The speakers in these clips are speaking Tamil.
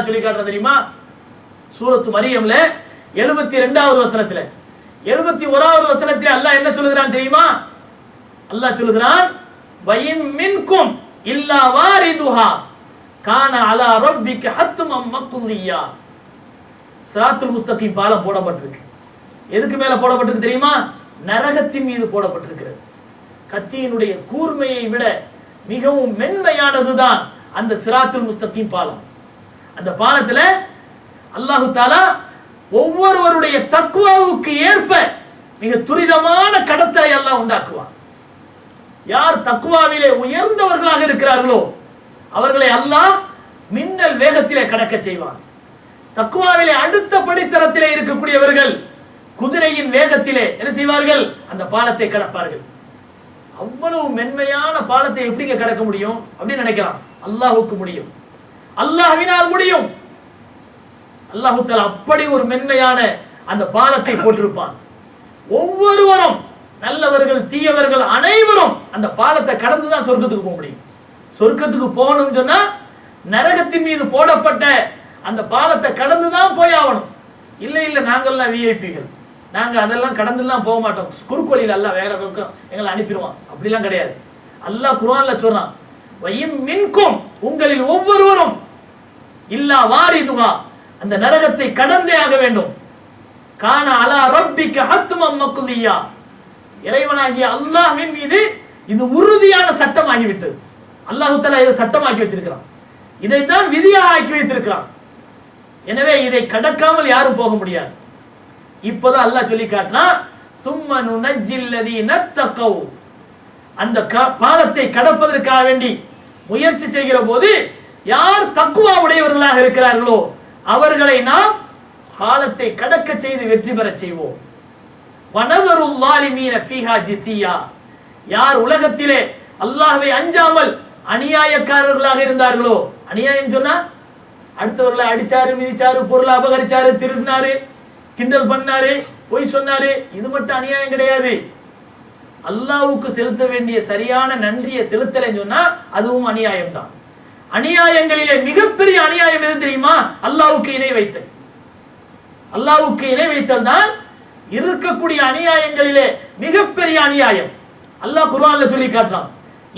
சொல்லி காட்டுறது தெரியுமா? சூரத்து மரியம்ல எழுபத்தி ரெண்டாவது வசனத்துல. எழுபத்தி ஓராவது வசனத்துல அல்லாஹ் என்ன சொல்லுகிறான் தெரியுமா? அல்லாஹ் சொல்லுகிறான் வயின் மின்கும் இல்லா வாரிதுஹா கான அலா ரப்பிக்க ஹத்துமம் மக்குல்லியா. சிராத்துல் முஸ்தகீம் பாலம் போடப்பட்டிருக்கு. எதுக்கு மேல போடப்பட்டிருக்கு தெரியுமா? நரகத்தின் மீது போடப்பட்டிருக்கிறது. கத்தியினுடைய கூர்மையை விட மிகவும் மென்மையானதுதான் அந்த சிராத்துல் முஸ்தகீம் பாலம். அந்த பாலத்தில் அல்லாஹு தாலா ஒவ்வொருவருடைய தக்குவாவுக்கு ஏற்ப மிக துரிதமான கடத்தலை எல்லாம் உண்டாக்குவான். யார் தக்குவாவிலே உயர்ந்தவர்களாக இருக்கிறார்களோ அவர்களை அல்லாஹ் மின்னல் வேகத்திலே கடக்க செய்வான். தக்குவாவிலே அடுத்த படித்தரத்திலே இருக்கக்கூடியவர்கள் குதிரையின் வேகத்திலே என்ன செய்வார்கள்? அந்த பாலத்தை கடப்பார்கள். அவ்வளவு மென்மையான பாலத்தை எப்படிங்க கடக்க முடியும்? அப்படின்னு நினைக்கலாம். அல்லாஹுக்கு முடியும். அல்லாஹ்வினால் முடியும். அல்லாஹு அப்படி ஒரு மென்மையான அந்த பாலத்தை போட்டிருப்பான். ஒவ்வொருவரும் நல்லவர்கள் தீயவர்கள் அனைவரும் அந்த பாலத்தை கடந்து தான் சொர்க்கத்துக்கு போக முடியும். சொர்க்கத்துக்கு போகணும்னு சொன்னா நரகத்தின் மீது போடப்பட்ட அந்த பாலத்தை கடந்து தான் போய் ஆகணும். இல்லை இல்லை நாங்கள்லாம் விஐபிகள் நாங்கள் அதெல்லாம் கடந்துலாம் போக மாட்டோம். குறுக்கோளியில் எல்லாம் வேற பக்கம் எங்களை அனுப்பிடுவான். அப்படிலாம் கிடையாது. அல்லாஹ் குரான்ல சொல்றான் மின்கும் உங்களில் ஒவ்வொருவரும் இல்லா வாரிதுகா. அந்த நரகத்தை கடந்தே ஆக வேண்டும். காண அலா ரப்பிக்க ஹத்துமம் மக்குதியா. இறைவனாகிய அல்லாஹ்வின் மீது இது உறுதியான சட்டமாகிவிட்டது. அல்லாஹு தலா இதை சட்டமாக்கி வச்சிருக்கிறான். இதைத்தான் விதியாக ஆக்கி வைத்திருக்கிறான். எனவே இதை கடக்காமல் யாரும் போக முடியாது. இப்போதான் அல்லாஹ் சொல்லி காட்டினா சும்மனு நஜ்ஜில்லதி நத்தக்கவு. அந்த க- பாலத்தை கடப்பதற்காக வேண்டி முயற்சி செய்கிற போது யார் தக்குவா உடையவர்களாக இருக்கிறார்களோ அவர்களை நாம் காலத்தை கடக்க செய்து வெற்றி பெறச் செய்வோம். வனவரும் லாலிமீன ஃபீஹா ஜிசியா யார் உலகத்திலே அல்லாஹ்வை அஞ்சாமல் அநியாயக்காரர்களாக இருந்தார்களோ அநியாயம் சொன்னா அடுத்தவர்களை அடிச்சாரு மிதிச்சாரு பொருளை அபகரிச்சாரு திருடினாரு கிண்டல் பண்ணாரு பொய் சொன்னாரு இது மட்டும் அநியாயம் கிடையாது. அல்லாவுக்கு செலுத்த வேண்டிய சரியான நன்றியை செலுத்தலைன்னு சொன்னா அதுவும் அநியாயம் தான் அநியாயங்களிலே மிகப்பெரிய அநியாயம் எது தெரியுமா? அல்லாவுக்கு இணை வைத்தல். அல்லாவுக்கு இணை வைத்தல் தான் இருக்கக்கூடிய அநியாயங்களிலே மிகப்பெரிய அநியாயம். அல்லாஹ் குர்ஆன்ல சொல்லி காட்டுறான்.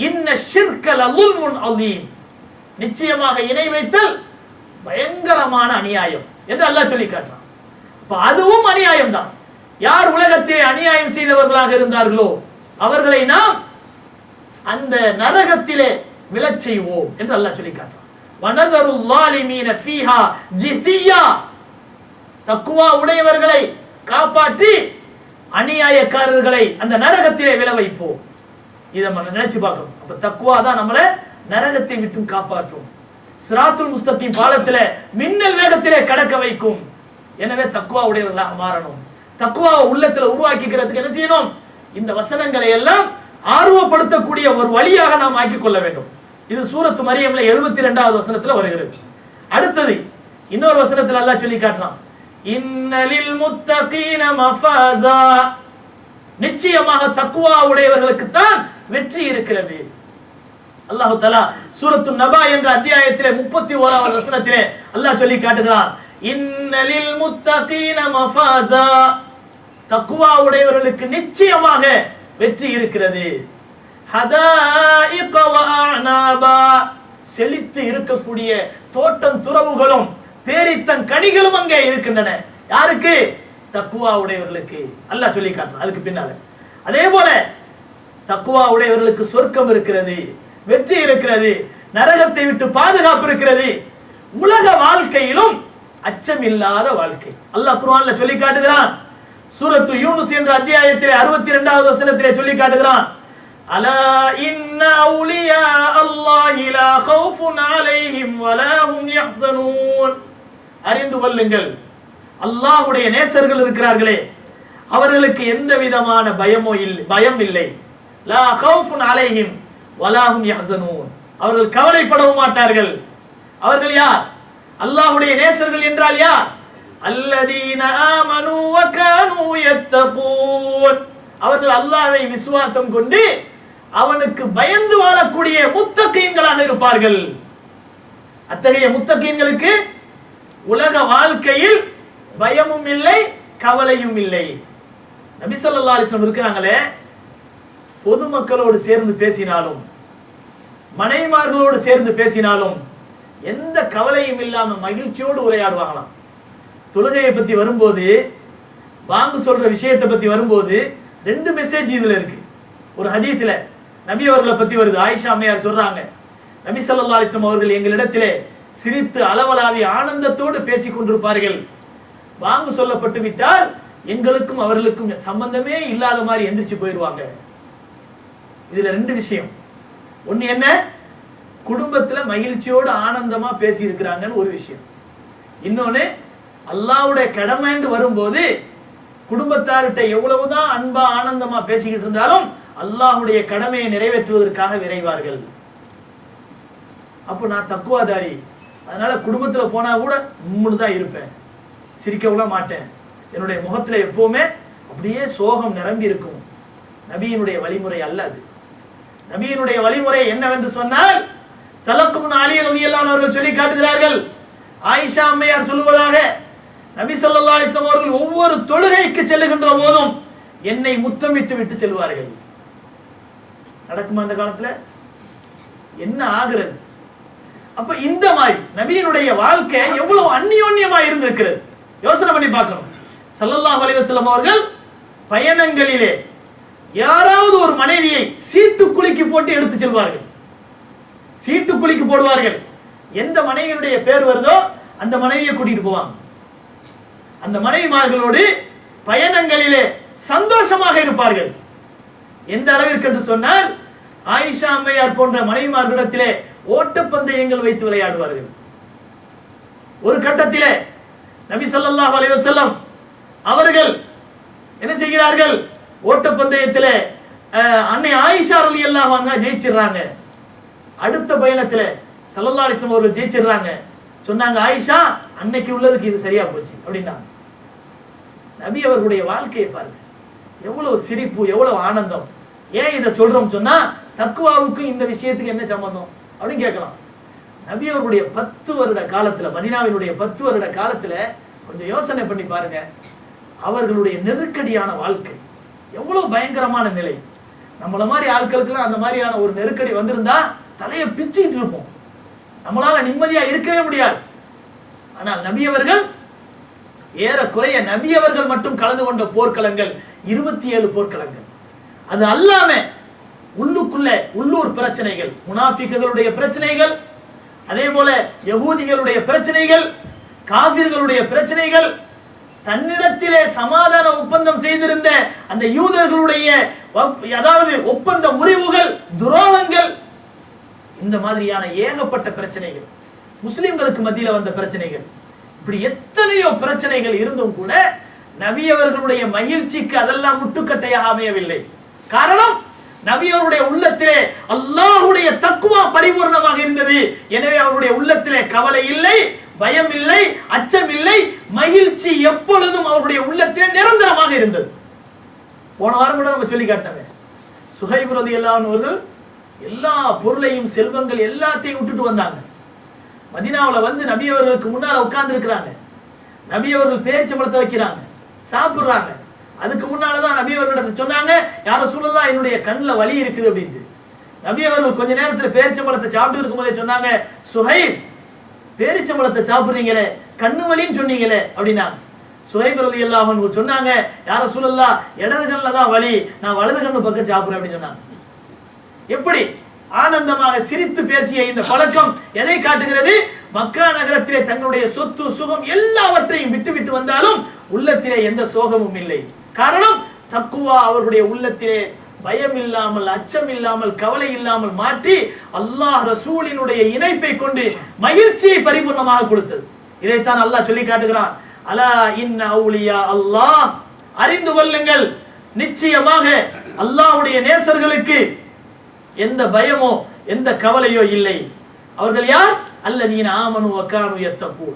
இன்ன ஷிர்க லظுல்முன் அலீம். நிச்சயமாக இணை வைத்தல் பயங்கரமான அநியாயம் என்று அல்லாஹ் சொல்லி காட்டுறான். அப்ப அதுவும் அநியாயம் தான். யார் உலகத்திலே அநியாயம் செய்தவர்களாக இருந்தார்களோ அவர்களை நாம் அந்த நரகத்திலே விழச் செய்வோம் என்று அல்லாஹ் சொல்லி காட்டுறான். ஃபீஹா ஜிசியா தக்குவா உடையவர்களை காப்பாற்றி அநியாயக்காரர்களை அந்த நரகத்திலே விழ வைப்போம். இதை நம்ம நினைச்சு பார்க்கணும். அப்ப தக்குவா தான் நம்மளை நரகத்தை விட்டும் காப்பாற்றும். சிராத்துல் முஸ்தகிம் பாலத்தில் மின்னல் வேகத்திலே கடக்க வைக்கும். எனவே தக்குவா உடையவர்களாக மாறணும். தக்குவா உள்ளத்துல உருவாக்கிக்கிறதுக்கு என்ன செய்யணும்? இந்த வசனங்களை எல்லாம் ஆர்வப்படுத்தக்கூடிய ஒரு வழியாக நாம் ஆக்கிக் கொள்ள வேண்டும். இது சூரத்து மரியம்ல எழுபத்தி ரெண்டாவது வசனத்துல வருகிறது. அடுத்தது இன்னொரு வசனத்துல அல்லாஹ் சொல்லி காட்டலாம். இன்னலில் முத்தகீன மஃபாஸா. நிச்சயமாக தக்குவா உடையவர்களுக்கு தான் வெற்றி இருக்கிறது. அல்லாஹு தலா சூரத்து நபா என்ற அத்தியாயத்திலே முப்பத்தி ஓராவது வசனத்திலே அல்லாஹ் சொல்லி காட்டுகிறான். இன்னலில் முத்தகீன மஃபாஸா. தக்குவா உடையவர்களுக்கு நிச்சயமாக வெற்றி இருக்கிறது. செழித்து இருக்கக்கூடிய தோட்டம் துறவுகளும் பேரித்தன் கனிகளும் அங்கே இருக்கின்றன. யாருக்கு? தக்குவா உடையவர்களுக்கு. அல்லாஹ் சொல்லி காட்டுறான். அதுக்கு பின்னால. அதே போல தக்குவா உடையவர்களுக்கு சொர்க்கம் இருக்கிறது வெற்றி இருக்கிறது நரகத்தை விட்டு பாதுகாப்பு இருக்கிறது. உலக வாழ்க்கையிலும் அச்சமில்லாத வாழ்க்கை. அல்லாஹ் குர்ஆன்ல சொல்லி காட்டுகிறான். சூரத்து யூனுஸ் என்ற அத்தியாயத்திலே அறுபத்தி இரண்டாவது வசனத்திலே சொல்லி காட்டுகிறான். அலா இன்ன அவுலியா الله لا خوف அலைஹிம் ولا هم يحزنون அறிந்து கொள்ளுங்கள். அல்லாஹ்வுடைய நேசர்கள் இருக்கிறார்களே அவர்களுக்கு எந்த விதமான பயமோ இல்லை பயம் இல்லை. லா கௌஃபுன் அலைஹிம் வலா ஹும் யஹ்சனூன் அவர்கள் கவலைப்படவும் மாட்டார்கள். அவர்கள் யார்? அல்லாஹ்வுடைய நேசர்கள் என்றால் யார்? அல்லதீன ஆமனு வ கானூ யத்தகூன். அவர்கள் அல்லாஹ்வை விசுவாசம் கொண்டு அவனுக்கு பயந்து வாழக்கூடிய முத்தகீன்களாக இருப்பார்கள். அத்தகைய முத்தகீன்களுக்கு உலக வாழ்க்கையில் பயமும் இல்லை கவலையும் இல்லை. நபி ஸல்லல்லாஹு இருக்கிறாங்களே பொதுமக்களோடு சேர்ந்து பேசினாலும் மனைமார்களோடு சேர்ந்து பேசினாலும் எந்த கவலையும் இல்லாம மகிழ்ச்சியோடு உரையாடுவாங்களாம். தொழுகையை பத்தி வரும்போது வாங்க சொல்ற விஷயத்தை பத்தி வரும்போது ரெண்டு மெசேஜ் இதுல இருக்கு. ஒரு ஹதீஸ்ல நபி அவர்களை பத்தி வருது. ஆயிஷா அம்மையார் சொல்றாங்க. நபி சல்லா அலைஹி அவர்கள் எங்களிடத்திலே சிரித்து அளவலாவி ஆனந்தத்தோடு பேசிக் கொண்டிருப்பார்கள். வாங்க சொல்லப்பட்டு விட்டால் எங்களுக்கும் அவர்களுக்கும் சம்பந்தமே இல்லாத மாதிரி எந்திரிச்சு போயிடுவாங்க. இதுல ரெண்டு விஷயம். ஒண்ணு என்ன? குடும்பத்துல மகிழ்ச்சியோடு ஆனந்தமா பேசி இருக்கிறாங்கன்னு ஒரு விஷயம். இன்னொன்னு அல்லாவுடைய கடமைன்னு வரும்போது குடும்பத்தார்கிட்ட எவ்வளவுதான் அன்பா ஆனந்தமா பேசிக்கிட்டு இருந்தாலும் அல்லாஹுடைய கடமையை நிறைவேற்றுவதற்காக விரைவார்கள். அப்போ நான் தக்குவாதாரி. அதனால குடும்பத்தில் போனா கூட உம்முன்னு தான் இருப்பேன். சிரிக்க கூட மாட்டேன். என்னுடைய முகத்தில் எப்பவுமே அப்படியே சோகம் நிரம்பி இருக்கும். நபியினுடைய வழிமுறை அல்ல அது. நபியினுடைய வழிமுறை என்னவென்று சொன்னால் தலக்குமுன் அலி ரலியல்லாஹு அவர்கள் சொல்லி காட்டுகிறார்கள். ஆயிஷா அம்மையார் சொல்லுவதாக நபி சொல்லா அலிஸ்லாம் அவர்கள் ஒவ்வொரு தொழுகைக்கு செல்லுகின்ற போதும் என்னை முத்தமிட்டு விட்டு செல்வார்கள். நடக்குமா அந்த காலத்துல? என்ன ஆகிறது? அப்ப இந்த மாதிரி நபியினுடைய வாழ்க்கை எவ்வளவு அந்நியோன்யமா இருந்திருக்கிறது? யோசனை பண்ணி பார்க்கணும். ஸல்லல்லாஹு அலைஹி அவர்கள் பயணங்களிலே யாராவது ஒரு மனைவியை சீட்டு குலுக்கி போட்டு எடுத்து செல்வார்கள். சீட்டு குலுக்கி போடுவார்கள். எந்த மனைவியினுடைய பேர் வருதோ அந்த மனைவியை கூட்டிட்டு போவாங்க. அந்த மனைவிமார்களோடு பயணங்களிலே சந்தோஷமாக இருப்பார்கள். எந்த அளவிற்கு என்று சொன்னால் ஆயிஷா அம்மையார் போன்ற மனைவிமார்களிடத்திலே ஓட்டப்பந்தயங்கள் வைத்து விளையாடுவார்கள். ஒரு கட்டத்திலே நபி சல்லாஹ் அலைஹி அவர்கள் என்ன செய்கிறார்கள்? ஓட்டப்பந்தயத்தில் அஹ், அன்னை ஆயிஷா ரலியல்லாஹு வாங்க ஜெயிச்சிடுறாங்க. அடுத்த பயணத்துல சல்லல்லா அலிஸ்லம் அவர்கள் ஜெயிச்சிடுறாங்க. சொன்னாங்க ஆயிஷா அன்னைக்கு உள்ளதுக்கு இது சரியா போச்சு அப்படின்னா நபி அவர்களுடைய வாழ்க்கையை பாருங்க. எவ்வளவு சிரிப்பு எவ்வளவு ஆனந்தம். ஏன் இதை சொல்றோம் சொன்னா தக்குவாவுக்கும் இந்த விஷயத்துக்கு என்ன சம்பந்தம்? அப்படின்னு கேட்கலாம். நபி அவருடைய பத்து வருட காலத்துல மதினாவினுடைய பத்து வருட காலத்துல கொஞ்சம் யோசனை பண்ணி பாருங்க. அவர்களுடைய நெருக்கடியான வாழ்க்கை. எவ்வளவு பயங்கரமான நிலை. நம்மள மாதிரி ஆட்களுக்கெல்லாம் அந்த மாதிரியான ஒரு நெருக்கடி வந்திருந்தா தலையை பிச்சுக்கிட்டு இருப்போம். நம்மளால நிம்மதியா இருக்கவே முடியாது. ஆனால் நபியவர்கள் ஏறக்குறைய நபியவர்கள் மட்டும் கலந்து கொண்ட போர்க்களங்கள் இருபத்தி ஏழு போர்க்களங்கள். அது அல்லாம உள்ளுக்குள்ள உள்ளூர் பிரச்சனைகள் முனாஃபிக்குகளுடைய பிரச்சனைகள் அதே போல யகூதிகளுடைய பிரச்சனைகள் காபிர்களுடைய பிரச்சனைகள் தன்னிடத்திலே சமாதான ஒப்பந்தம் செய்திருந்த அந்த யூதர்களுடைய அதாவது ஒப்பந்த முறிவுகள் துரோகங்கள் இந்த மாதிரியான ஏகப்பட்ட பிரச்சனைகள் முஸ்லிம்களுக்கு மத்தியில் வந்த பிரச்சனைகள் இப்படி எத்தனையோ பிரச்சனைகள் இருந்தும் கூட நபியவர்களுடைய மகிழ்ச்சிக்கு அதெல்லாம் முட்டுக்கட்டையாக அமையவில்லை. காரணம் நபி அவருடைய உள்ளத்திலே அல்லாஹுடைய தக்குவா பரிபூர்ணமாக இருந்தது. எனவே அவருடைய உள்ளத்திலே கவலை இல்லை பயம் இல்லை அச்சம் இல்லை மகிழ்ச்சி எப்பொழுதும் அவருடைய உள்ளத்திலே நிரந்தரமாக இருந்தது. போன வாரம் கூட நம்ம சொல்லி காட்டவே. சுகைபுரதி ரதி எல்லா பொருளையும் செல்வங்கள் எல்லாத்தையும் விட்டுட்டு வந்தாங்க. மதினாவில் வந்து நபி அவர்களுக்கு முன்னால உட்கார்ந்து இருக்கிறாங்க நபி அவர்கள் பேரிச்சம்பழத்தை வைக்கிறாங்க சாப்பிட்றாங்க. அதுக்கு முன்னால தான் நபி அவர்களிடத்துல சொன்னாங்க யார சொல்லலாம் என்னுடைய கண்ணில் வலி இருக்குது அப்படின்ட்டு. நபி அவர்கள் கொஞ்ச நேரத்தில் பேரிச்சம்பழத்தை சாப்பிட்டு இருக்கும்போதே சொன்னாங்க சுஹைப் பேரிச்சம்பழத்தை சாப்பிடுறீங்களே கண்ணு வலின்னு சொன்னீங்களே அப்படின்னா சுஹைப் எல்லாம் அவங்க சொன்னாங்க யார சொல்லலாம் இடது கண்ணில் தான் வலி நான் வலது கண்ணு பக்கம் சாப்பிடுறேன் அப்படின்னு சொன்னாங்க. எப்படி? ஆனந்தமாக சிரித்து பேசிய இந்த பழக்கம் எதை காட்டுகிறது? மக்கா நகரத்திலே தங்களுடைய சொத்து சுகம் எல்லாவற்றையும் விட்டு விட்டு வந்தாலும் உள்ளத்திலே எந்த சோகமும் இல்லை. காரணம் தக்குவா அவர்களுடைய உள்ளத்திலே பயம் இல்லாமல் அச்சம் இல்லாமல் கவலை இல்லாமல் மாற்றி அல்லாஹ் ரசூலினுடைய இணைப்பை கொண்டு மகிழ்ச்சியை பரிபூர்ணமாக கொடுத்தது. இதைத்தான் அல்லாஹ் சொல்லி காட்டுகிறான். அலா இன் அவுலியா அல்லாஹ்? அறிந்து கொள்ளுங்கள். நிச்சயமாக அல்லாஹ்வுடைய நேசர்களுக்கு எந்த பயமோ எந்த கவலையோ இல்லை. அவர்கள் யார்? அல்ல அல்லதீன ஆமனு அக்கானு எத்தப்பூ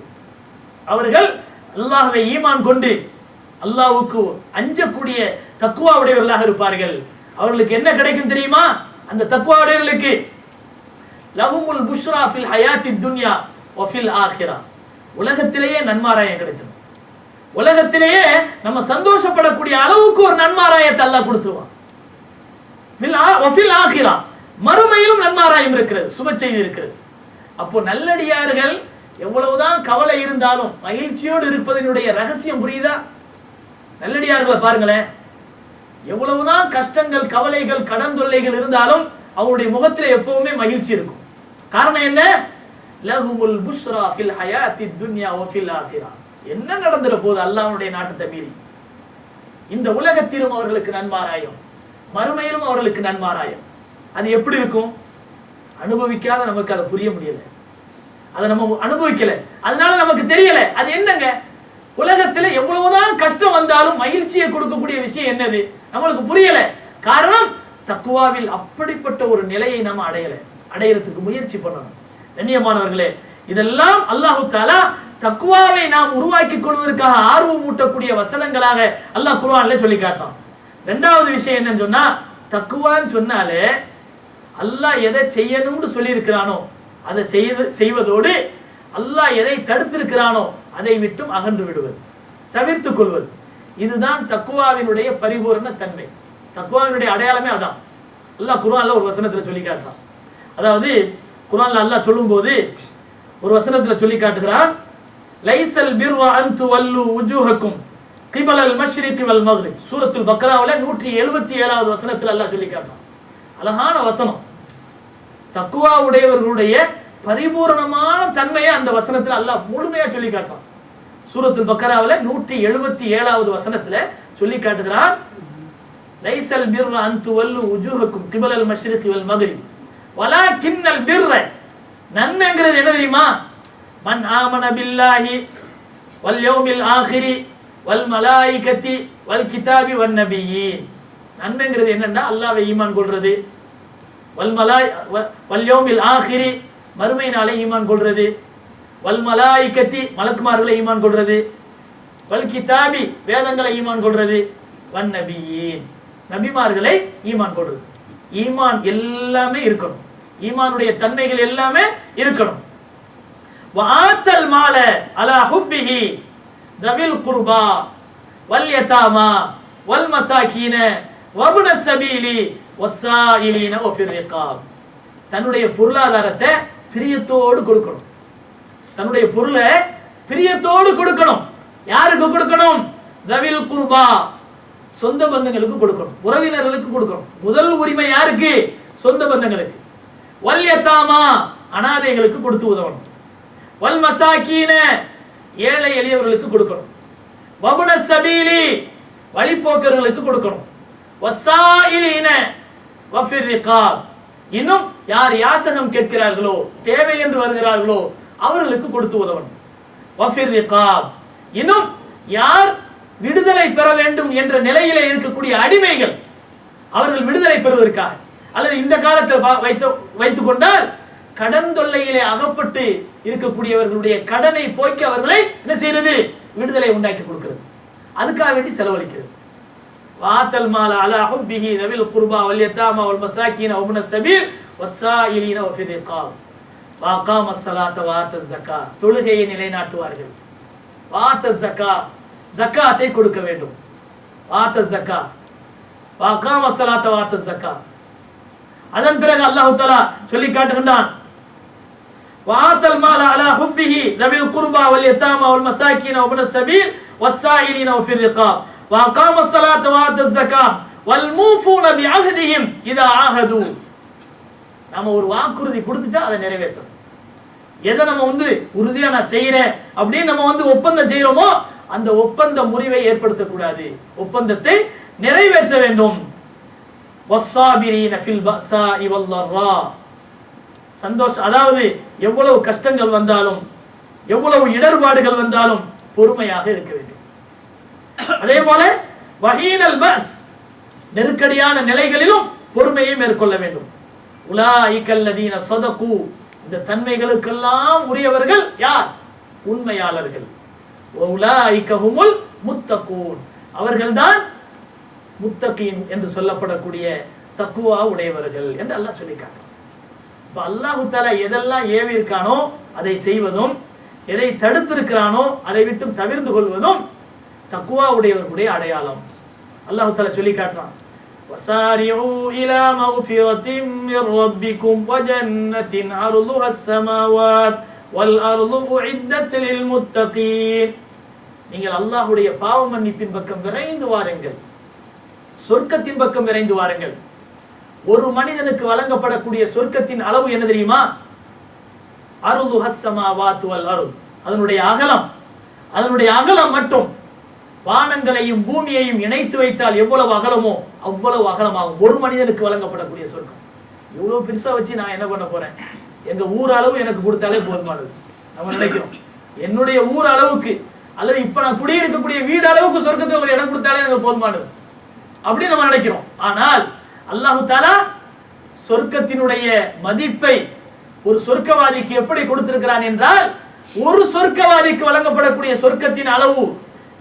அவர்கள் அல்லாஹுவை ஈமான் கொண்டு அல்லாவுக்கு அஞ்சக்கூடிய தக்குவா உடையவர்களாக இருப்பார்கள். அவர்களுக்கு என்ன கிடைக்கும் தெரியுமா? அந்த தக்குவா உடையவர்களுக்கு லஹுமுல் புஷ்ரா ஃபில் ஹயாத்தி துன்யா வஃபில் ஆஹிரா உலகத்திலேயே நன்மாராயம் கிடைச்சது உலகத்திலேயே நம்ம சந்தோஷப்படக்கூடிய அளவுக்கு ஒரு நன்மாராயத்தை அல்லாஹ் கொடுத்துருவான். ஃபில் ஆ- ஆகிரா. மறுமையிலும் நன்மாராயம் இருக்கிறது சுப செய்தி இருக்கிறது. அப்போ நல்லடியார்கள் எவ்வளவுதான் கவலை இருந்தாலும் மகிழ்ச்சியோடு இருப்பதனுடைய ரகசியம் புரியுதா? நல்லடியார்களை பாருங்களேன். எவ்வளவுதான் கஷ்டங்கள் கவலைகள் கடன் தொல்லைகள் இருந்தாலும் அவருடைய முகத்தில் எப்பவுமே மகிழ்ச்சி இருக்கும். காரணம் என்ன? லஹுமுல் புஷ்ரா ஃபில் ஹயாத்தி துன்யா வ ஃபில் ஆகிரா. என்ன நடந்துட போது அல்லாஹனுடைய நாட்டத்தை மீறி? இந்த உலகத்திலும் அவர்களுக்கு நன்மாராயம். மறுமையிலும் அவர்களுக்கு நன்மாராயம். அது எப்படி இருக்கும்? அனுபவிக்காத நமக்கு அதை புரிய முடியல. அதை நம்ம அனுபவிக்கல. அதனால நமக்கு தெரியல. அது என்னங்க? உலகத்தில் எவ்வளவுதான் கஷ்டம் வந்தாலும் மகிழ்ச்சியை கொடுக்கக்கூடிய விஷயம் என்னது? நம்மளுக்கு புரியல. காரணம் தக்குவாவில் அப்படிப்பட்ட ஒரு நிலையை நம்ம அடையல. அடையறதுக்கு முயற்சி பண்ணணும். கண்ணியமானவர்களே இதெல்லாம் அல்லாஹு தாலா தக்குவாவை நாம் உருவாக்கி கொள்வதற்காக ஆர்வம் ஊட்டக்கூடிய வசனங்களாக அல்லாஹ் குர்ஆன்ல சொல்லி காட்டுறான். ரெண்டாவது விஷயம் என்னன்னு சொன்னா தக்குவான்னு சொன்னாலே அல்லாஹ் எதை செய்யணும்னு சொல்லியிருக்கிறானோ அதை செய்து செய்வதோடு அல்லாஹ் எதை தடுத்திருக்கிறானோ அதை விட்டும் அகன்று விடுவது தவிர்த்து கொள்வது. இதுதான் தக்குவாவினுடைய பரிபூர்ண தன்மை. தக்குவாவினுடைய அடையாளமே அதான். அல்லாஹ் குரான்ல ஒரு வசனத்துல சொல்லி காட்டுறான். அதாவது குரான்ல அல்லாஹ் சொல்லும்போது ஒரு வசனத்துல சொல்லி காட்டுகிறான் லைசல் பிர்வ அந்து வல்லு உஜூஹக்கும் கிபலல் மஷ்ரிக் வல் மக்ரிப். சூரத்துல் பக்ராவில் நூற்றி எழுபத்தி ஏழாவது வசனத்துல அல்லாஹ் சொல்லி காட்டுறான். அழகான வசனம். தக்குவா உடையவர்களுடைய பரிபூரணமான தன்மையை அந்த வசனத்துல அல்லாஹ் முழுமையா சொல்லி காட்டுறான். சூரத்துல் பக்கராவில் நூற்றி எழுபத்தி ஏழாவது வசனத்தில் சொல்லி காட்டுகிறான் லைசல் பிர் அந்து வல்லு உஜூஹக்கும் கிபலல் மஷ்ரிக் வல் வலா கிண்ணல் பிர்ர. நன்மைங்கிறது என்ன தெரியுமா? மன் ஆமன பில்லாஹி வல் யௌமில் ஆஹிரி வல் மலாயிகத்தி வல் கிதாபி வன் நபியின். நன்மைங்கிறது என்னன்னா அல்லாவை ஈமான் கொள்றது. வல் மலாய் வ- வல் யோமில் ஆஹிரி மறுமை நாளை ஈமான் கொள்றது. வல் மலாயிகத்தி மலக்குமார்களை ஈமான் கொள்றது. வல் கிதாபி வேதங்களை ஈமான் கொள்றது. வன் நபியின். நபிமார்களை ஈமான் கொள்றது. ஈமான் எல்லாமே இருக்கணும். ஈமானுடைய தன்மைகள் எல்லாமே இருக்கணும். வாத்தல் மால அலா ஹுப்பிஹி தவில் குர்பா வல் யதாமா வல் மசாகீன வபுன சபீலி வஸ்ஸாயிலீன வஃபிர் ரிகாப். தன்னுடைய பொருளாதாரத்தை பிரியத்தோடு கொடுக்கணும். தன்னுடைய பொருளை பிரியத்தோடு கொடுக்கணும். யாருக்கு கொடுக்கணும்? தவில் குருபா. சொந்த பந்தங்களுக்கு கொடுக்கணும். உறவினர்களுக்கு கொடுக்கணும். முதல் உரிமை யாருக்கு? சொந்த பந்தங்களுக்கு. வல் அனாதைகளுக்கு கொடுத்து உதவணும். வல் மசாக்கீன ஏழை எளியவர்களுக்கு கொடுக்கணும். வபுன சபீலி வழிப்போக்கர்களுக்கு கொடுக்கணும். வசாயிலீன வஃபிர் ரிகாப் இன்னும் யார் யாசகம் கேட்கிறார்களோ தேவை என்று வருகிறார்களோ அவர்களுக்கு கொடுத்து உதவணும். வஃபிர் இன்னும் யார் விடுதலை பெற வேண்டும் என்ற நிலையிலே இருக்கக்கூடிய அடிமைகள் அவர்கள் விடுதலை பெறுவதற்காக அல்லது இந்த காலத்தில் வைத்து வைத்துக் கொண்டால் கடன் தொல்லையிலே அகப்பட்டு இருக்கக்கூடியவர்களுடைய கடனை போக்கி அவர்களை என்ன செய்யறது விடுதலை உண்டாக்கி கொடுக்கிறது. அதுக்காக வேண்டி செலவழிக்கிறது. வாத்தல் மால அலா ஹுப்பிஹி நவில் குர்பா வல்யத்தாமா வல் மசாக்கீன வப்ன சபீல் வஸ்ஸாயிலீன வஃபிர் ரிகாப் வாகாம ஸலாத்த வாத்த ஜக்கா தொழுகையை நிலைநாட்டுவார்கள் வாத்த ஜக்கா ஜக்காத்தை கொடுக்க வேண்டும் வாத்த ஜக்கா வாகாம ஸலாத்த வாத்த ஜக்கா அதன் பிறகு அல்லாஹ் தஆலா சொல்லி காட்டுகின்றான் வாத்தல் மால அலா ஹுப்பிஹி தவில் குர்பா வல் யதாமா வல் மசாக்கீன வப்ன சபீல் வஸ்ஸாயிலீன வஃபிர் ரிகாப் வாகாம ஸலாத்த வாத்த ஜக்கா வல் மூஃபூன பிஅஹ்திஹிம் இதா ஆஹது நம்ம ஒரு வாக்குறுதி கொடுத்துட்டா அதை நிறைவேற்றணும் எதை நம்ம வந்து உறுதியாக நான் செய்கிறேன் அப்படின்னு நம்ம வந்து ஒப்பந்தம் செய்கிறோமோ அந்த ஒப்பந்த முறிவை ஏற்படுத்தக்கூடாது. ஒப்பந்தத்தை நிறைவேற்ற வேண்டும். சந்தோஷம் அதாவது எவ்வளவு கஷ்டங்கள் வந்தாலும் எவ்வளவு இடர்பாடுகள் வந்தாலும் பொறுமையாக இருக்க வேண்டும். அதே போல வஹீனல் பஸ் நெருக்கடியான நிலைகளிலும் பொறுமையை மேற்கொள்ள வேண்டும். உலா உலாயிக்கல்லதீன சொதக்கு இந்த தன்மைகளுக்கெல்லாம் உரியவர்கள் யார்? உண்மையாளர்கள். உலாயிக்கஹுமுல் முத்தகூன். அவர்கள்தான் முத்தகீன் என்று சொல்லப்படக்கூடிய தக்குவா உடையவர்கள் என்று அல்லாஹ் சொல்லி காட்டுறான் இப்ப அல்லாஹு தாலா எதெல்லாம் ஏவி இருக்கானோ அதை செய்வதும் எதை தடுத்திருக்கிறானோ அதை விட்டும் தவிர்ந்து கொள்வதும் தக்குவா உடையவர்களுடைய அடையாளம். அல்லாஹு தாலா சொல்லி காட்டுறான் وسارعوا إلى مغفرة من ربكم وجنة عرضها السماوات والأرض أعدت للمتقين நீங்கள் அல்லாஹ்வுடைய பாவ மன்னிப்பின் பக்கம் விரைந்து வாருங்கள் சொர்க்கத்தின் பக்கம் விரைந்து வாருங்கள் ஒரு மனிதனுக்கு வழங்கப்படக்கூடிய சொர்க்கத்தின் அளவு என்ன தெரியுமா அருது ஹஸ்ஸமா வாத்துவல் அருள் அதனுடைய அகலம் அதனுடைய அகலம் மட்டும் வானங்களையும் பூமியையும் இணைத்து வைத்தால் எவ்வளவு அகலமோ அவ்வளவு அகலமாகும். ஒரு மனிதனுக்கு வழங்கப்படக்கூடிய சொர்க்கம். இவ்வளவு பெருசா வச்சு நான் என்ன பண்ண போறேன்? எங்க ஊர் அளவு எனக்கு கொடுத்தாலே போதுமானது. நம்ம நினைக்கிறோம். என்னுடைய ஊர் அளவுக்கு அல்லது இப்ப நான் குடியிருக்கக்கூடிய வீடு அளவுக்கு சொர்க்கத்தில் ஒரு இடம் கொடுத்தாலே எனக்கு போதுமானது. அப்படின்னு நம்ம நினைக்கிறோம். ஆனால் அல்லாஹு தாலா சொர்க்கத்தினுடைய மதிப்பை ஒரு சொர்க்கவாதிக்கு எப்படி கொடுத்திருக்கிறான் என்றால் ஒரு சொர்க்கவாதிக்கு வழங்கப்படக்கூடிய சொர்க்கத்தின் அளவு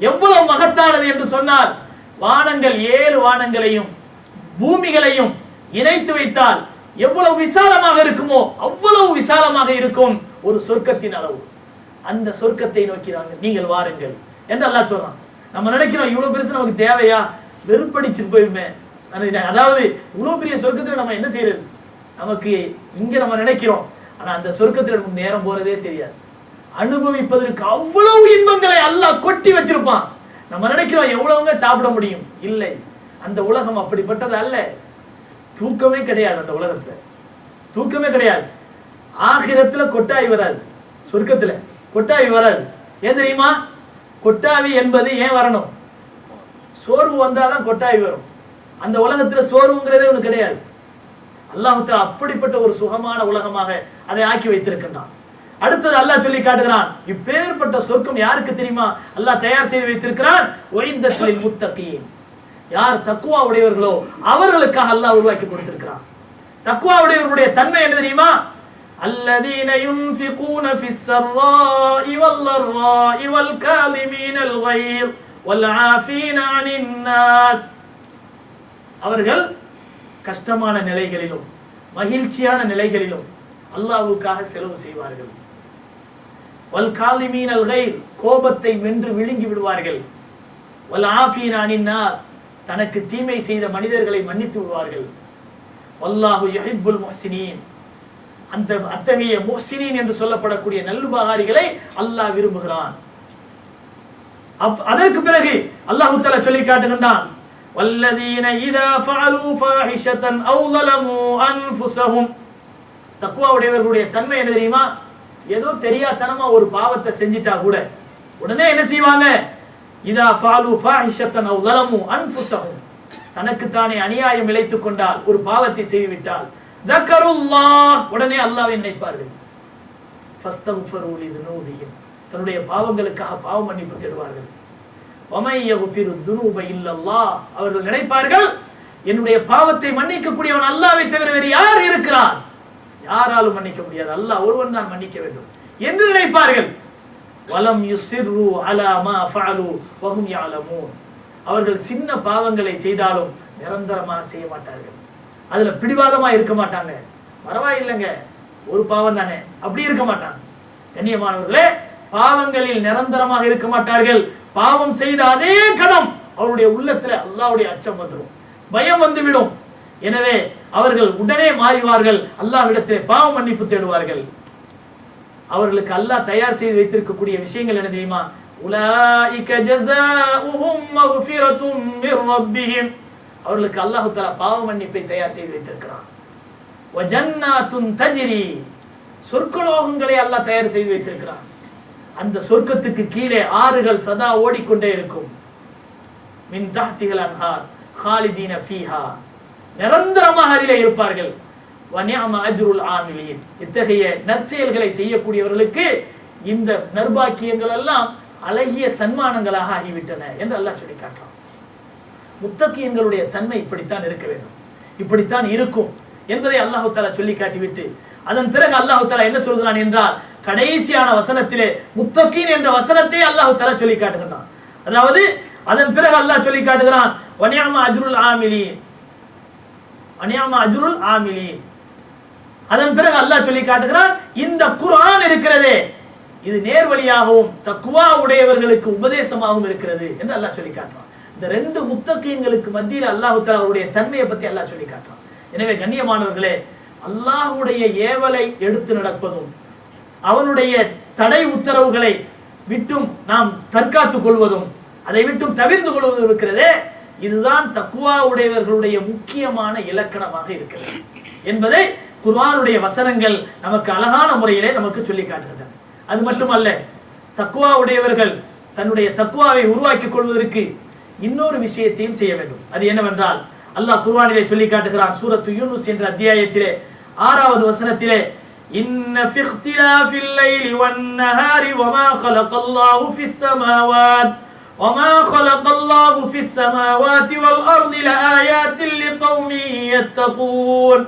எவ்வளவு மகத்தானது என்று சொன்னால் வானங்கள் ஏழு வானங்களையும் பூமிகளையும் இணைத்து வைத்தால் எவ்வளவு விசாலமாக இருக்குமோ அவ்வளவு விசாலமாக இருக்கும் ஒரு சொர்க்கத்தின் அளவு. அந்த சொர்க்கத்தை நோக்கி நாங்கள் நீங்கள் வாருங்கள் என்று எல்லாம் சொல்றான். நம்ம நினைக்கிறோம் இவ்வளவு பெருசு நமக்கு தேவையா? வெறுப்படிச்சு போயுமே அதாவது இவ்வளவு பெரிய சொர்க்கத்துல நம்ம என்ன செய்யறது? நமக்கு இங்க நம்ம நினைக்கிறோம். ஆனா அந்த சொர்க்கத்துல நமக்கு நேரம் போறதே தெரியாது. அனுபவிப்பதற்கு அவ்வளவு இன்பங்களை அல்லாஹ் கொட்டி வச்சிருப்பான். நம்ம நினைக்கிறோம் எவ்வளவுங்க சாப்பிட முடியும்? இல்லை. அந்த உலகம் அப்படிப்பட்டது அல்ல. தூக்கமே கிடையாது அந்த உலகத்துல. தூக்கமே கிடையாது. ஆகிரத்துல கொட்டாய் வராது. சொர்க்கத்துல கொட்டாவி வராது. ஏன் தெரியுமா? கொட்டாவி என்பது ஏன் வரணும்? சோர்வு வந்தாதான் கொட்டாவி வரும். அந்த உலகத்துல சோர்வுங்கிறதே ஒன்று கிடையாது. அல்லாஹத்துல அப்படிப்பட்ட ஒரு சுகமான உலகமாக அதை ஆக்கி வைத்திருக்கின்றான். அடுத்தது அல்லாஹ் சொல்லி காட்டுகிறான் இப்பேற்பட்ட சொர்க்கம் யாருக்கு தெரியுமா அல்லாஹ் தயார் செய்து வைத்திருக்கிறான் ஒய்ந்தத்தில் முத்தகீன் யார் தக்குவா உடையவர்களோ அவர்களுக்காக அல்லாஹ் உருவாக்கி கொடுத்திருக்கிறான் தக்குவா உடையவர்களுடைய தன்மை என்ன தெரியுமா الذين ينفقون في السراء والضراء والكاظمين الغيظ والعافين عن الناس அவர்கள் கஷ்டமான நிலைகளிலும் மகிழ்ச்சியான நிலைகளிலும் அல்லாஹ்வுக்காக செலவு செய்வார்கள் வல் காலிமீன் அல்கைல் கோபத்தை வென்று விழுங்கி விடுவார்கள் வல் ஆஃபீன் அனின்னார் தனக்கு தீமை செய்த மனிதர்களை மன்னித்து விடுவார்கள் வல்லாஹு யுஹிப்புல் முஹ்சினீன் அந்த அத்தகைய முஹ்சினீன் என்று சொல்லப்படக்கூடிய நல்லுபகாரிகளை அல்லாஹ் விரும்புகிறான் அப்- அதற்கு பிறகு அல்லாஹ் தஆலா சொல்லி காட்டுகின்றான் வல்லதீன இதா ஃபஅலு ஃபாஹிஷத்தன் அவு ظلموا அன்ஃபுஸஹும் தக்வா உடையவர்களுடைய தன்மை என்ன தெரியுமா ஏதோ தெரியாதனமா ஒரு பாவத்தை செஞ்சிட்டா கூட உடனே என்ன செய்வாங்க? இதா ஃபாலு ஃபாஹிஷத்தன் உலமு அன்புசகும் தனக்குத்தானே அநியாயம் இழைத்துக் கொண்டால் ஒரு பாவத்தை செய்து விட்டால் தக்கருல்லா உடனே அல்லாவை நினைப்பார்கள். ஃபஸ்தகுஃபரூல் இது நூபிகின் தன்னுடைய பாவங்களுக்காக பாவம் மன்னிப்பு தேடுவார்கள் வமையகுஃபிரு துனூப இல்லல்லா அவர்கள் நினைப்பார்கள் என்னுடைய பாவத்தை மன்னிக்கக்கூடியவன் அல்லாவை தவிர வேறு யார் இருக்கிறான் யாராலும் மன்னிக்க முடியாது. அல்லாஹ் ஒருவன் தான் மன்னிக்க வேண்டும். என்று நினைப்பார்கள். வலம் யுசிர்ரு அலாமா ஃபஅலு வஹும் யாலமூன் அவர்கள் சின்ன பாவங்களை செய்தாலும் நிரந்தரமாக செய்ய மாட்டார்கள். அதுல பிடிவாதமா இருக்க மாட்டாங்க. பரவாயில்லைங்க. ஒரு பாவம் தானே. அப்படி இருக்க மாட்டாங்க. கண்ணியமானவர்களே பாவங்களில் நிரந்தரமாக இருக்க மாட்டார்கள். பாவம் செய்த அதே கணம் அவருடைய உள்ளத்துல அல்லாவுடைய அச்சம் வந்துடும் பயம் வந்துவிடும் எனவே அவர்கள் உடனே மாறிவார்கள். அல்லாவிடத்திலே பாவ மன்னிப்பு தேடுவார்கள். அவர்களுக்கு அல்லாஹ் தயார் செய்து வைத்திருக்கக்கூடிய விஷயங்கள் என்ன தெரியுமா? உலாயிக ஜஸாஉஹும் மக்ஃபிரத்தும் மிர் ரப்பிஹிம். அவர்களுக்கு அல்லாஹ் தஆலா பாவ மன்னிப்பை தயார் செய்து வைத்திருக்கிறான். வஜன்னாத்துன் தஜ்ரி. சொர்க்கலோகங்களை அல்லாஹ் தயார் செய்து வைத்திருக்கிறான். அந்த சொர்க்கத்துக்கு கீழே ஆறுகள் சதா ஓடிக்கொண்டே இருக்கும். மின் தஹ்திகள் அன்ஹார். ஹாலிதீன ஃபீஹா. நிரந்தரமாக அதிலே இருப்பார்கள். அஜ்ருல் இத்தகைய நற்செயல்களை செய்யக்கூடியவர்களுக்கு இந்த நர்பாக்கியங்கள் எல்லாம் அழகிய சன்மானங்களாக ஆகிவிட்டன என்று அல்லாஹ் சொல்லி காட்டுறான் முத்தக்கியங்களுடைய தன்மை இப்படித்தான் இருக்க வேண்டும். இப்படித்தான் இருக்கும் என்பதை அல்லாஹு தாலா சொல்லி காட்டிவிட்டு அதன் பிறகு அல்லாஹு தாலா என்ன சொல்கிறான் என்றால் கடைசியான வசனத்திலே முத்தக்கீன் என்ற வசனத்தை அல்லாஹு தாலா சொல்லி காட்டுகிறான் அதாவது அதன் பிறகு அல்லாஹ் சொல்லி காட்டுகிறான் அஜ்ருல் ஆமிலின். வனியாம அஜ்ருல் ஆமிலீன். அதன் பிறகு அல்லாஹ் சொல்லி காட்டுகிறான் இந்த குரான் இருக்கிறதே. இது நேர்வழியாகவும் தக்குவா உடையவர்களுக்கு உபதேசமாகவும் இருக்கிறது என்று அல்லாஹ் சொல்லி காட்டுறான். இந்த ரெண்டு முத்தகீன்களுக்கு மத்தியில் அல்லாஹு அவருடைய தன்மையை பத்தி அல்லாஹ் சொல்லி காட்டுறான். எனவே கண்ணியமானவர்களே அல்லாஹுடைய ஏவலை எடுத்து நடப்பதும் அவனுடைய தடை உத்தரவுகளை விட்டும் நாம் தற்காத்துக் கொள்வதும் அதை விட்டும் தவிர்த்து கொள்வதும் இருக்கிறதே இதுதான் தக்குவா உடையவர்களுடைய முக்கியமான இலக்கணமாக இருக்கிறது என்பதை குர்வானுடைய வசனங்கள் நமக்கு அழகான முறையிலே நமக்கு சொல்லி காட்டுகின்றன. அது மட்டுமல்ல தக்குவா உடையவர்கள் தன்னுடைய தக்குவாவை உருவாக்கிக் கொள்வதற்கு இன்னொரு விஷயத்தையும் செய்ய வேண்டும். அது என்னவென்றால் அல்லாஹ் குர்வானிலே சொல்லி காட்டுகிறான் சூரத்து யூனுஸ் என்ற அத்தியாயத்திலே ஆறாவது வசனத்திலே இன்ன في اختلاف الليل والنهار وما خلق الله في وما خلق الله في السماوات والأرض لآيات لقوم يتقون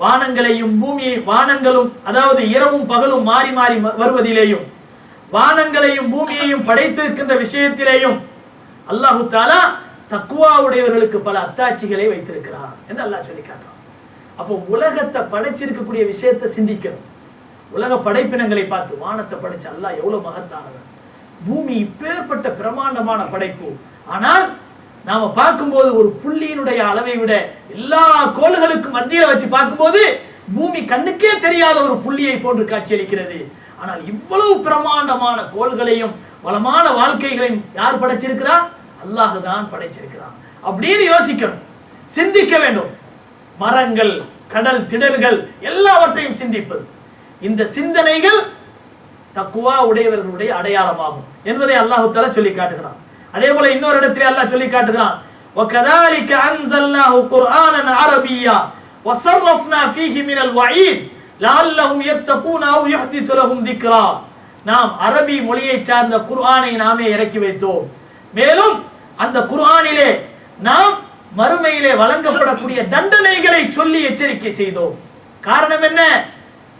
வானங்களையும் பூமியை வானங்களும் அதாவது இரவும் பகலும் மாறி மாறி ம- வருவதிலேயும் வானங்களையும் பூமியையும் படைத்திருக்கின்ற விஷயத்திலேயும் அல்லாஹு தாலா தக்குவா உடையவர்களுக்கு பல அத்தாட்சிகளை வைத்திருக்கிறார் என்று அல்லாஹ் சொல்லி காட்டுறான் அப்போ உலகத்தை படைச்சிருக்கக்கூடிய விஷயத்தை சிந்திக்கணும் உலக படைப்பினங்களை பார்த்து வானத்தை படைச்ச அல்லாஹ் எவ்வளவு மகத்தானவன் பூமி இப்பேற்பட்ட பிரமாண்டமான படைப்பு. ஆனால் நாம பார்க்கும்போது ஒரு புள்ளியினுடைய அளவை விட எல்லா கோள்களுக்கும் மத்தியில் வச்சு பார்க்கும்போது பூமி கண்ணுக்கே தெரியாத ஒரு புள்ளியை போன்று காட்சியளிக்கிறது. ஆனால் இவ்வளவு பிரமாண்டமான கோள்களையும் வளமான வாழ்க்கைகளையும் யார் படைச்சிருக்கிறா? அல்லாஹ் தான் படைச்சிருக்கிறான். அப்படின்னு யோசிக்கணும். சிந்திக்க வேண்டும். மரங்கள் கடல் திடல்கள் எல்லாவற்றையும் சிந்திப்பது. இந்த சிந்தனைகள் தக்குவா உடையவர்களுடைய அடையாளமாகும் என்பதை அல்லாஹு தஆலா சொல்லி காட்டுகிறான் அதே போல இன்னொரு இடத்திலே அல்லாஹ் சொல்லி காட்டுகிறான் وكذلك أنزلناه قرآنا عربيا وصرفنا فيه من الوعيد لعلهم يتقون أو يحدث لهم ذكرا நாம் அரபி மொழியை சார்ந்த குர்ஆனை நாமே இறக்கி வைத்தோம் மேலும் அந்த குர்ஆனிலே நாம் மறுமையிலே வழங்கப்படக்கூடிய தண்டனைகளை சொல்லி எச்சரிக்கை செய்தோம் காரணம் என்ன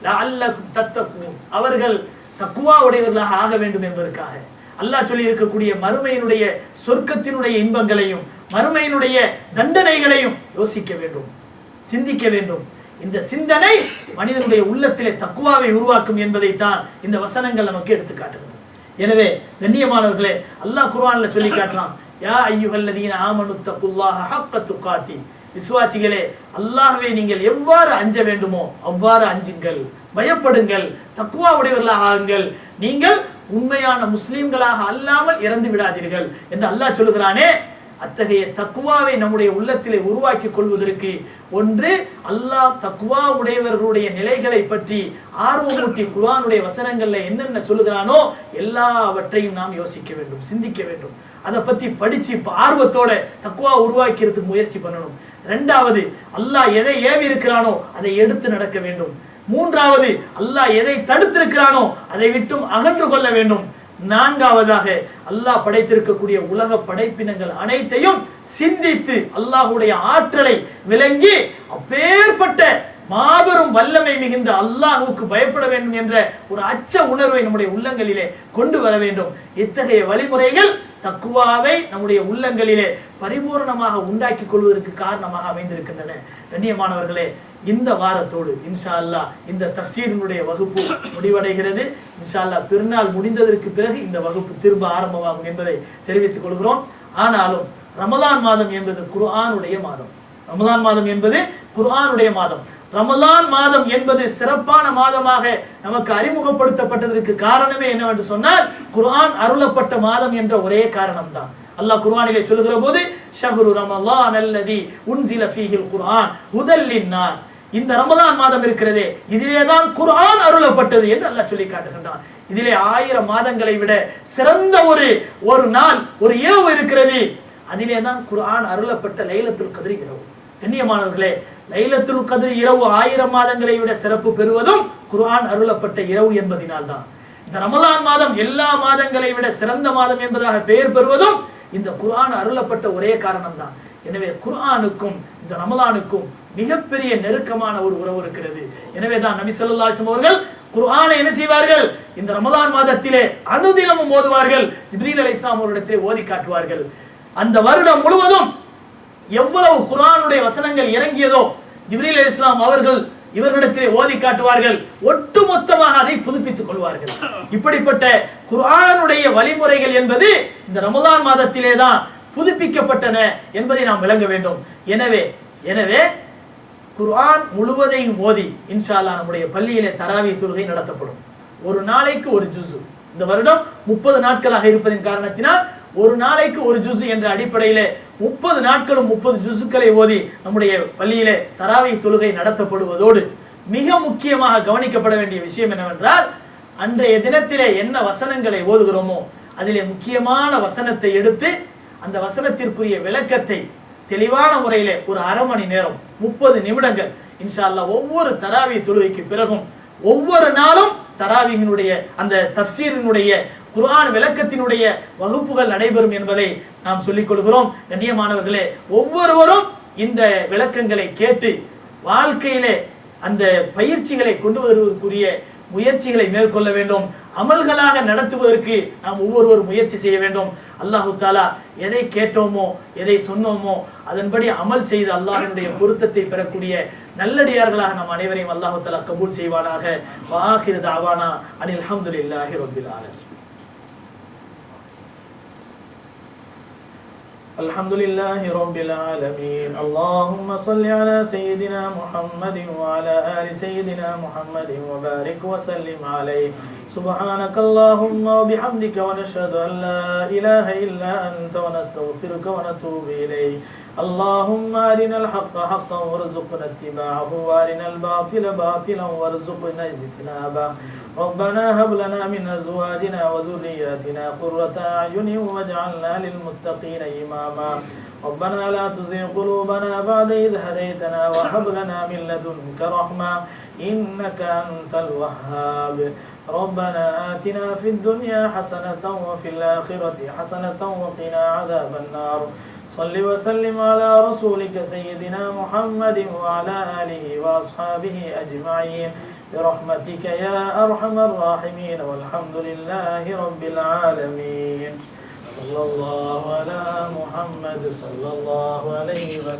லஅல்லக்கும் தத்தக்கும் அவர்கள் தக்குவா உடையவர்களாக ஆக வேண்டும் என்பதற்காக. அல்லாஹ் சொல்லி இருக்கக்கூடிய மறுமையினுடைய சொர்க்கத்தினுடைய இன்பங்களையும் மறுமையினுடைய தண்டனைகளையும் யோசிக்க வேண்டும் சிந்திக்க வேண்டும். இந்த சிந்தனை மனிதனுடைய உள்ளத்திலே தக்குவாவை உருவாக்கும் என்பதைத்தான் இந்த வசனங்கள் நமக்கு எடுத்துக்காட்டுகிறது. எனவே கண்ணியமானவர்களே அல்லாஹ் குர்ஆன்ல சொல்லி காட்டுறான் யா ஐயுகல்லதீன ஆமனு தக்குல்லாஹ ஹக்க துக்காத்தி விசுவாசிகளே அல்லாஹ்வை நீங்கள் எவ்வாறு அஞ்ச வேண்டுமோ அவ்வாறு அஞ்சுங்கள். பயப்படுங்கள் தக்குவா உடையவர்களாக ஆகுங்கள். நீங்கள் உண்மையான முஸ்லீம்களாக அல்லாமல் இறந்து விடாதீர்கள் என்று அல்லாஹ் சொல்லுகிறானே அத்தகைய தக்குவாவை நம்முடைய உள்ளத்திலே உருவாக்கி கொள்வதற்கு ஒன்று அல்லாஹ் தக்குவா உடையவர்களுடைய நிலைகளை பற்றி ஆர்வமூட்டி குர்வானுடைய வசனங்கள்ல என்னென்ன சொல்லுகிறானோ எல்லாவற்றையும் நாம் யோசிக்க வேண்டும் சிந்திக்க வேண்டும். அதை பத்தி படிச்சு இப்போ ஆர்வத்தோட தக்குவா உருவாக்கிறதுக்கு முயற்சி பண்ணணும். ரெண்டாவது அல்லாஹ் எதை ஏவி இருக்கிறானோ அதை எடுத்து நடக்க வேண்டும். மூன்றாவது அல்லாஹ் எதை தடுத்திருக்கிறானோ அதை விட்டும் அகன்று கொள்ள வேண்டும். நான்காவதாக அல்லாஹ் படைத்திருக்கக்கூடிய உலக படைப்பினங்கள் அனைத்தையும் சிந்தித்து அல்லாஹ்வுடைய ஆற்றலை விளங்கி அப்பேற்பட்ட மாபெரும் வல்லமை மிகுந்த அல்லாஹுக்கு பயப்பட வேண்டும் என்ற ஒரு அச்ச உணர்வை நம்முடைய உள்ளங்களிலே கொண்டு வர வேண்டும். இத்தகைய வழிமுறைகள் தக்குவாவை நம்முடைய உள்ளங்களிலே பரிபூரணமாக உண்டாக்கி கொள்வதற்கு காரணமாக அமைந்திருக்கின்றன. கண்ணியமானவர்களே இந்த வாரத்தோடு இன்ஷா அல்லாஹ் இந்த தஃசீரினுடைய வகுப்பு முடிவடைகிறது. இன்ஷா அல்லா பெருநாள் முடிந்ததற்கு பிறகு இந்த வகுப்பு திரும்ப ஆரம்பமாகும் என்பதை தெரிவித்துக் கொள்கிறோம். ஆனாலும் ரமதான் மாதம் என்பது குர்ஆனுடைய மாதம். ரமதான் மாதம் என்பது குர்ஆனுடைய மாதம். ரமலான் மாதம் என்பது சிறப்பான மாதமாக நமக்கு அறிமுகப்படுத்தப்பட்டதற்கு காரணமே என்னவென்று சொன்னால் குர்ஆன் அருளப்பட்ட மாதம் என்ற ஒரே காரணம் தான் அல்லாஹ் குர்ஆனிலே சொல்லுகிற போது ஷஹ்ரு ரமலான் அல்லதி உன்சில ஃபீஹில் குர்ஆன் முதல்லின் நாஸ் இந்த ரமலான் மாதம் இருக்கிறதே இதிலே தான் குர்ஆன் அருளப்பட்டது என்று அல்லாஹ் சொல்லி காட்டுகின்றான். இதிலே ஆயிரம் மாதங்களை விட சிறந்த ஒரு ஒரு நாள் ஒரு இரவு இருக்கிறது. அதிலே தான் குர்ஆன் அருளப்பட்ட லைலத்துல் கதிர் இரவு. கண்ணியமானவர்களே லைலத்துல் கதிர் இரவு ஆயிரம் மாதங்களை விட சிறப்பு பெறுவதும் குர்ஆன் அருளப்பட்ட இரவு என்பதினால் தான் இந்த ரமதான் மாதம் எல்லா மாதங்களை விட சிறந்த மாதம் என்பதாக பெயர் பெறுவதும் இந்த குர்ஆன் அருளப்பட்ட ஒரே காரணம் தான் எனவே குர்ஆனுக்கும் இந்த ரமலானுக்கும் மிகப்பெரிய நெருக்கமான ஒரு உறவு இருக்கிறது. எனவே தான் நபி அவர்கள் குர்ஆனை என்ன செய்வார்கள்? இந்த ரமலான் மாதத்திலே அனுதினமும் ஓதுவார்கள். ஜிப்ரீல் அலைஹிஸ்ஸலாம் அவரிடத்திலே ஓதி காட்டுவார்கள். அந்த வருடம் முழுவதும் எவ்வளவு குர்ஆனுடைய வசனங்கள் இறங்கியதோ ஜிப்ரீல் இஸ்லாம் அவர்கள் இவர்களிடத்திலே ஓதி காட்டுவார்கள். ஒட்டுமொத்தமாக அதை புதுப்பித்துக் கொள்வார்கள். இப்படிப்பட்ட குர்ஆனுடைய வழிமுறைகள் என்பது இந்த ரமலான் மாதத்திலே தான் புதுப்பிக்கப்பட்டன என்பதை நாம் விளங்க வேண்டும். எனவே எனவே குர்ஆன் முழுவதையும் ஓதி இன்ஷால்லா நம்முடைய பள்ளியிலே தராவி தொழுகை நடத்தப்படும். ஒரு நாளைக்கு ஒரு ஜுசு இந்த வருடம் முப்பது நாட்களாக இருப்பதின் காரணத்தினால் ஒரு நாளைக்கு ஒரு ஜூஸ் என்ற அடிப்படையிலே முப்பது நாட்களும் முப்பது ஜூஸுக்களை ஓதி நம்முடைய பள்ளியிலே தராவி தொழுகை நடத்தப்படுவதோடு மிக முக்கியமாக கவனிக்கப்பட வேண்டிய விஷயம் என்னவென்றால் அன்றைய தினத்திலே என்ன வசனங்களை ஓதுகிறோமோ அதிலே முக்கியமான வசனத்தை எடுத்து அந்த வசனத்திற்குரிய விளக்கத்தை தெளிவான முறையிலே ஒரு அரை மணி நேரம் முப்பது நிமிடங்கள் இன்ஷா ஒவ்வொரு தராவி தொழுகைக்கு பிறகும் ஒவ்வொரு நாளும் தராவியினுடைய அந்த தப்சீரினுடைய குர்ஆன் விளக்கத்தினுடைய வகுப்புகள் நடைபெறும் என்பதை நாம் சொல்லிக் கொள்கிறோம். கண்ணியமானவர்களே ஒவ்வொருவரும் இந்த விளக்கங்களை கேட்டு வாழ்க்கையிலே அந்த பயிற்சிகளை கொண்டு வருவதற்குரிய முயற்சிகளை மேற்கொள்ள வேண்டும். அமல்களாக நடத்துவதற்கு நாம் ஒவ்வொருவர் முயற்சி செய்ய வேண்டும். அல்லாஹு தாலா எதை கேட்டோமோ எதை சொன்னோமோ அதன்படி அமல் செய்து அல்லாஹினுடைய பொருத்தத்தை பெறக்கூடிய நல்லடியார்களாக நாம் அனைவரையும் அல்லாஹு தாலா கபூல் செய்வானாக. வாஹிர் தாவானா அனில் அஹமதுல்லாஹி ரப்பில் ஆலமீன். الحمد لله رب العالمين. اللهم صل على سيدنا محمد وعلى آل سيدنا محمد وبارك وسلم عليه. سبحانك اللهم وبحمدك ونشهد أن لا إله إلا أنت ونستغفرك ونتوب إليك. اللهم أرنا الحق حقا وارزقنا اتباعه وأرنا الباطل باطلا وارزقنا اجتنابه. ربنا هب لنا من أزواجنا وذرياتنا قرة أعين واجعلنا للمتقين إماما. ربنا لا تزغ قلوبنا بعد إذ هديتنا وهب لنا من لدنك رحمة إنك أنت الوهاب. ربنا آتنا في الدنيا حسنة وفي الآخرة حسنة وقنا عذاب النار. صل وسلم على رسولك سيدنا محمد وعلى آله وأصحابه أجمعين. برحمتك يا أرحم الراحمين. والحمد لله رب العالمين. صلى الله على محمد صلى الله عليه وسلم.